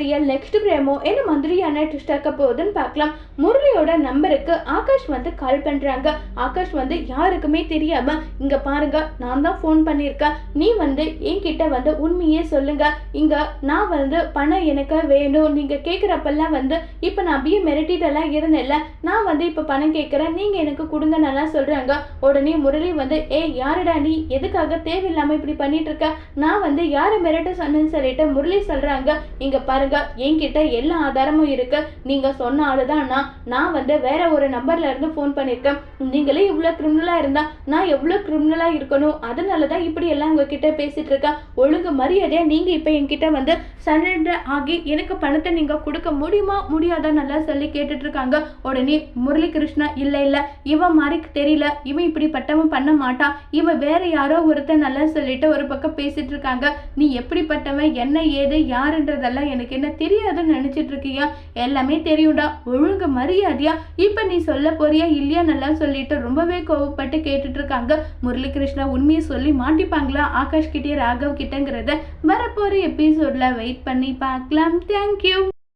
Real next பிரேமோ என்ன மாதிரியான twist இருக்க போகுதுன்னு பார்க்கலாம். முரளியோட நம்பருக்கு ஆகாஷ் வந்து கால் பண்ணுறாங்க ஆகாஷ் வந்து யாருக்குமே தெரியாம இங்க பாருங்க நான் தான் ஃபோன் பண்ணியிருக்கேன் நீ வந்து என்கிட்ட வந்து உண்மையே சொல்லுங்க. இங்க நான் வந்து பணம் எனக்கு வேணும். நீங்க கேட்குறப்பெல்லாம் வந்து இப்போ நான் அப்படியே மிரட்டிட்டெல்லாம் இருந்தேன்ல. நான் வந்து இப்போ பணம் கேட்குறேன் நீங்க எனக்கு கொடுங்க நல்லா சொல்றாங்க. உடனே முரளி வந்து ஏ யாருடா நீ? எதுக்காக தேவையில்லாம இப்படி பண்ணிட்டு இருக்க? நான் வந்து யாரை மிரட்ட சொன்னேன்னு சொல்லிட்டு முரளி சொல்றாங்க. இங்க பாருங்க. என்கிட்ட எல்லா ஆதாரமும் இருக்கு. நீங்க சொன்ன ஆளுதான் நான். நான் வந்து வேற ஒரு நம்பர்ல இருந்து ஃபோன் பண்ணிருக்கேன். நீங்களே இவ்வளோ கிரிமினலா இருந்தா நான் எவ்வளோ கிரிமினலா இருக்கணும்? அதனாலதான் இப்படி எல்லாம் உங்ககிட்ட பேசிட்டு இருக்கேன். ஒழுங்கு மரியாதையா நீங்க இப்ப என்கிட்ட வந்து சரண்டர் ஆகி எனக்கு பணத்தை நீங்க கொடுக்க முடியுமா? முடியாதா நல்லா சொல்லி கேட்டுட்டு இருக்காங்க. உடனே முரளி கிருஷ்ணா இல்ல இல்ல. இவன் மாதிரி தெரியல. இவன் இப்படி பட்டவன் பண்ண மாட்டான். இவன் வேற யாரோ ஒருத்தன் நல்லா சொல்லிட்டு ஒரு பக்கம் பேசிட்டு இருக்காங்க. நீ எப்படிப்பட்டவன்? என்ன ஏது? யாருன்றதெல்லாம் எனக்கு என்ன தெரியாதுன்னு நினைச்சிட்டு இருக்கியா? எல்லாமே தெரியும்டா. ஒழுங்கு மரியாதையா? இப்ப நீ சொல்ல போறியா இல்லையா நல்லா சொல்லிட்டு ரொம்பவே கோவப்பட்டு கேட்டுட்டு இருக்காங்க. முரளி கிருஷ்ணா உண்மையை சொல்லி மாட்டிப்பாங்களா? ஆகாஷ் கிட்டே ராகவ் கிட்டங்கிறத வரப்போற எபிசோட்ல வெயிட் பண்ணி பார்க்கலாம். தேங்க்யூ